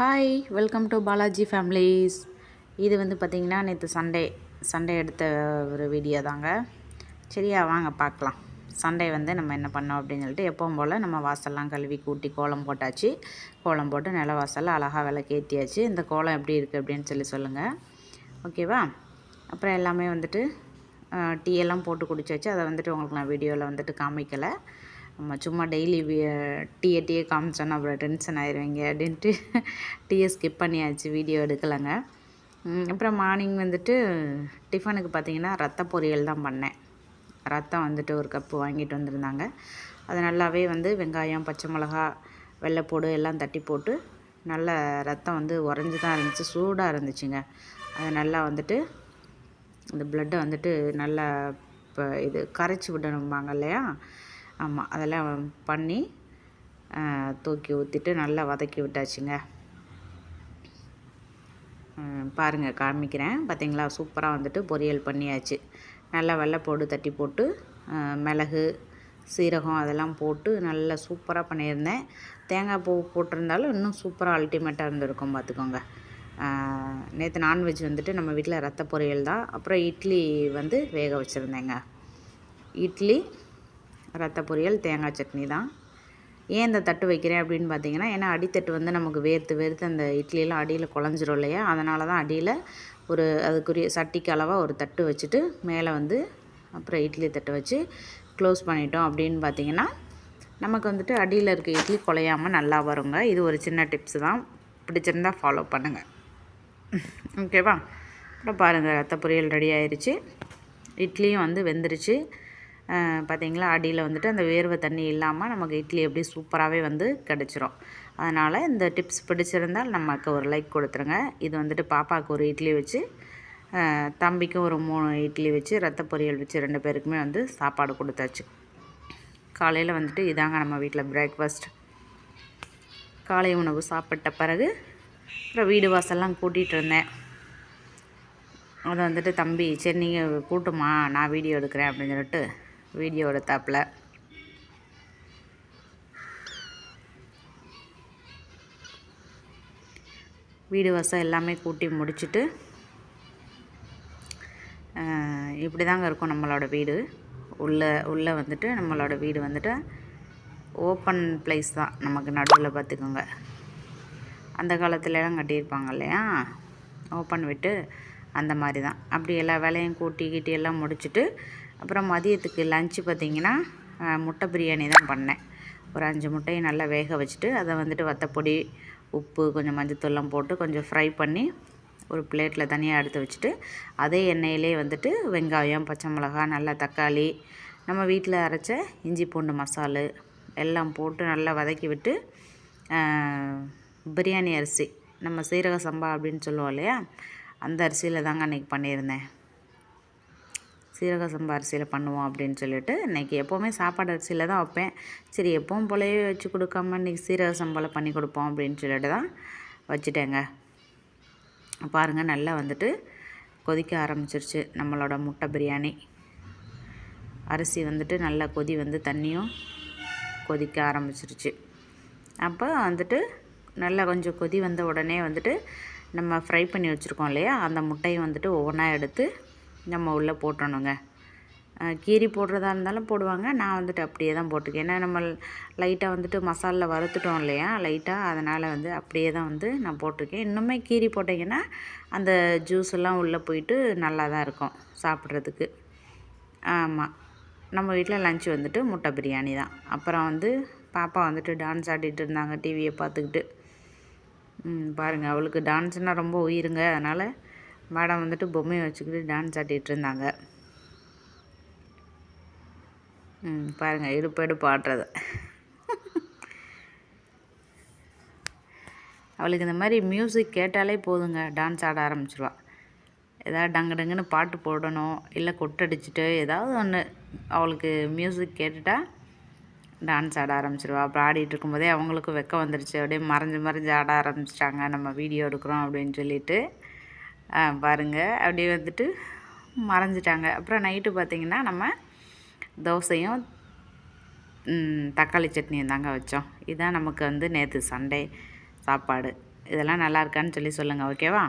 Hi welcome to Balaji families இது வந்து பார்த்திங்கன்னா நேற்று சண்டே சண்டே எடுத்த ஒரு வீடியோ தாங்க. சரியா வாங்க பார்க்கலாம். சண்டே வந்து நம்ம என்ன பண்ணோம் அப்படின்னு சொல்லிட்டு எப்பவும் போல் நம்ம வாசல்லாம் கழுவி கூட்டி கோலம் போட்டாச்சு. கோலம் போட்டு நில வாசலில் அழகாக விளக்கேற்றியாச்சு இந்த கோலம் எப்படி இருக்குது அப்படின்னு சொல்லி சொல்லுங்கள் ஓகேவா அப்புறம் எல்லாமே வந்துட்டு டீ எல்லாம் போட்டு குடிச்சாச்சு. அதை வந்துட்டு உங்களுக்கு நான் வீடியோவில் வந்துட்டு காமிக்கலை. நம்ம சும்மா டெய்லி டீயை டீயை காமிச்சோன்னா அப்புறம் டென்ஷன் ஆயிடுவீங்க அப்படின்ட்டு டீயை ஸ்கிப் பண்ணியாச்சு வீடியோ எடுக்கலைங்க. அப்புறம் மார்னிங் வந்துட்டு டிஃபனுக்கு பார்த்தீங்கன்னா ரத்த பொரியல் தான் பண்ணேன். ரத்தம் வந்துட்டு ஒரு கப்பு வாங்கிட்டு வந்திருந்தாங்க. அது நல்லாவே வந்து வெங்காயம் பச்சை மிளகா வெள்ளைப்பூடு எல்லாம் தட்டி போட்டு நல்ல ரத்தம் வந்து உறைஞ்சி தான் இருந்துச்சு சூடாக இருந்துச்சுங்க. அது நல்லா வந்துட்டு இந்த பிளட்டை வந்துட்டு நல்லா இப்போ இது கரைச்சி விடணும்பாங்க இல்லையா? ஆமாம் அதெல்லாம் பண்ணி தூக்கி ஊற்றிட்டு நல்லா வதக்கி விட்டாச்சுங்க. பாருங்கள் பாருங்க காமிக்கிறேன். பார்த்தீங்களா சூப்பராக வந்துட்டு பொரியல் பண்ணியாச்சு. நல்லா வெள்ளைப்பூடு தட்டி போட்டு மிளகு சீரகம் அதெல்லாம் போட்டு நல்லா சூப்பராக பண்ணியிருந்தேன். தேங்காய் பூ போட்டிருந்தாலும் இன்னும் சூப்பராக அல்டிமேட்டாக இருந்திருக்கும் பார்த்துக்கோங்க நேற்று நான்வெஜ் வந்துட்டு நம்ம வீட்டில் ரத்த பொரியல் தான். அப்புறம் இட்லி வந்து வேக வச்சுருந்தேங்க. இட்லி ரத்த பொரியல் தேங்காய் சட்னி தான். ஏன் இந்த தட்டு வைக்கிறேன் அப்படின்னு பார்த்தீங்கன்னா ஏன்னா அடித்தட்டு வந்து நமக்கு வேர்த்து வேர்த்து அந்த இட்லியெல்லாம் அடியில் குழஞ்சிரும் இல்லையா? அதனால தான் அடியில் ஒரு அதுக்குரிய சட்டிக்கு அளவாக ஒரு தட்டு வச்சுட்டு மேலே வந்து அப்புறம் இட்லி தட்டு வச்சு க்ளோஸ் பண்ணிட்டோம் அப்படின்னு பார்த்தீங்கன்னா நமக்கு வந்துட்டு அடியில் இருக்க இட்லி குலையாமல் நல்லா வருங்க. இது ஒரு சின்ன டிப்ஸ் தான். பிடிச்சிருந்தா ஃபாலோ பண்ணுங்கள் ஓகேவா? அப்புறம் பாருங்கள் ரத்த பொரியல் ரெடி ஆயிடுச்சு இட்லியும் வந்து வெந்துருச்சு. பார்த்திங்களா அடியில் வந்துட்டு அந்த வேர்வை தண்ணி இல்லாமல் நமக்கு இட்லி எப்படி சூப்பராகவே வந்து கிடச்சிரும். அதனால் இந்த டிப்ஸ் பிடிச்சிருந்தால் நமக்கு ஒரு லைக் கொடுத்துருங்க. இது வந்துட்டு பாப்பாவுக்கு ஒரு இட்லி வச்சு தம்பிக்கும் ஒரு மூணு இட்லி வச்சு ரத்த பொரியல் வச்சு ரெண்டு பேருக்குமே வந்து சாப்பாடு கொடுத்தாச்சு. காலையில் வந்துட்டு இதாங்க நம்ம வீட்டில் பிரேக்ஃபாஸ்ட் காலை உணவு சாப்பிட்ட பிறகு அப்புறம் வீடு வாசல்லாம் கூட்டிகிட்டு இருந்தேன். அதை வந்துட்டு தம்பி சரி நீங்கள் கூட்டுமா நான் வீடியோ எடுக்கிறேன் அப்படின்னு சொல்லிட்டு வீடியோ எடுத்தாப்புல. வீடு வாசல் எல்லாமே கூட்டி முடிச்சுட்டு இப்படி தாங்க இருக்கும் நம்மளோட வீடு. உள்ளே உள்ளே வந்துட்டு நம்மளோட வீடு வந்துட்டு ஓப்பன் பிளேஸ் தான் நமக்கு நடுவில் பார்த்துக்கோங்க. அந்த காலத்துலலாம் கட்டியிருப்பாங்க இல்லையா? ஓப்பன் விட்டு அந்த மாதிரி தான். அப்படி எல்லா வேலையும் கூட்டி கீட்டி எல்லாம் முடிச்சுட்டு அப்புறம் மதியத்துக்கு லஞ்சு பார்த்திங்கன்னா முட்டை பிரியாணி தான் பண்ணேன். ஒரு அஞ்சு முட்டையை நல்லா வேக வச்சுட்டு அதை வந்துட்டு வத்தப்பொடி உப்பு கொஞ்சம் மஞ்சத்தூள்லாம் போட்டு கொஞ்சம் ஃப்ரை பண்ணி ஒரு பிளேட்டில் தனியாக எடுத்து வச்சுட்டு அதே எண்ணெயிலே வந்துட்டு வெங்காயம் பச்சை மிளகாய் நல்லா தக்காளி நம்ம வீட்டில் அரைச்ச இஞ்சி பூண்டு மசாலு எல்லாம் போட்டு நல்லா வதக்கி விட்டு பிரியாணி அரிசி நம்ம சீரக சம்பா அப்படின்னு சொல்லுவோம் இல்லையா? அந்த அரிசியில் தாங்க அன்றைக்கி பண்ணியிருந்தேன். சீரக சம்பா அரிசியில் பண்ணுவோம் அப்படின்னு சொல்லிட்டு இன்றைக்கி எப்போவுமே சாப்பாடு அரிசியில் தான் வைப்பேன். சரி எப்பவும் போலவே வச்சு கொடுக்காம இன்றைக்கி சீரக சம்பாவில் பண்ணி கொடுப்போம் அப்படின்னு சொல்லிட்டு தான் வச்சுட்டேங்க. பாருங்கள் நல்லா வந்துட்டு கொதிக்க ஆரம்பிச்சிருச்சு நம்மளோட முட்டை பிரியாணி. அரிசி வந்துட்டு நல்லா கொதி வந்து தண்ணியும் கொதிக்க ஆரம்பிச்சிருச்சு. அப்போ வந்துட்டு நல்லா கொஞ்சம் கொதி வந்த உடனே வந்துட்டு நம்ம ஃப்ரை பண்ணி வச்சுருக்கோம் இல்லையா? அந்த முட்டையை வந்துட்டு ஒவ்வொன்றா எடுத்து நம்ம உள்ளே போட்டணுங்க. கீரி போடுறதா இருந்தாலும் போடுவாங்க. நான் வந்துட்டு அப்படியே தான் போட்டிருக்கேன் ஏன்னா நம்ம லைட்டாக வந்துட்டு மசாலில் வறுத்துட்டோம் இல்லையா? லைட்டாக அதனால் வந்து அப்படியே தான் வந்து நான் போட்டிருக்கேன். இன்னுமே கீரி போட்டிங்கன்னா அந்த ஜூஸ் எல்லாம் உள்ளே போயிட்டு நல்லா தான் இருக்கும் சாப்பிட்றதுக்கு. ஆமாம் நம்ம வீட்டில் லஞ்ச் வந்துட்டு முட்டை பிரியாணி தான். அப்புறம் வந்து பாப்பா வந்துட்டு டான்ஸ் ஆடிட்டு இருந்தாங்க. டிவியை பார்த்துக்கிட்டு. ம், அவளுக்கு டான்ஸ்னால் ரொம்ப உயிருங்க. அதனால் மேடம் வந்துட்டு பொம்மையை வச்சுக்கிட்டு டான்ஸ் ஆட்டிகிட்டு இருந்தாங்க. ம் பாருங்கள் இடுப்பு எடுப்பு ஆடுறது அவளுக்கு இந்த மாதிரி மியூசிக் கேட்டாலே போதுங்க டான்ஸ் ஆட ஆரம்பிச்சிருவாள் ஏதாவது டங்கு டங்குன்னு பாட்டு போடணும் இல்லை கொட்டடிச்சிட்டு ஏதாவது ஒன்று அவளுக்கு மியூசிக் கேட்டுட்டால் டான்ஸ் ஆட ஆரம்பிச்சிருவா. அப்புறம் ஆடிட்டு இருக்கும்போதே அவங்களுக்கும் வெக்கம் வந்துருச்சு. அப்படியே மறைஞ்சு மறைஞ்சு ஆட ஆரம்பிச்சிட்டாங்க. நம்ம வீடியோ எடுக்கிறோம் அப்படின்னு சொல்லிட்டு பாருங்கள் அப்படியே வந்துட்டு மறைஞ்சிட்டாங்க. அப்புறம் நைட்டு பார்த்திங்கன்னா நம்ம தோசையும் தக்காளி சட்னியும் தாங்க வச்சோம். இதுதான் நமக்கு வந்து நேற்று சண்டே சாப்பாடு. இதெல்லாம் நல்லா இருக்கான்னு சொல்லி சொல்லுங்கள் ஓகேவா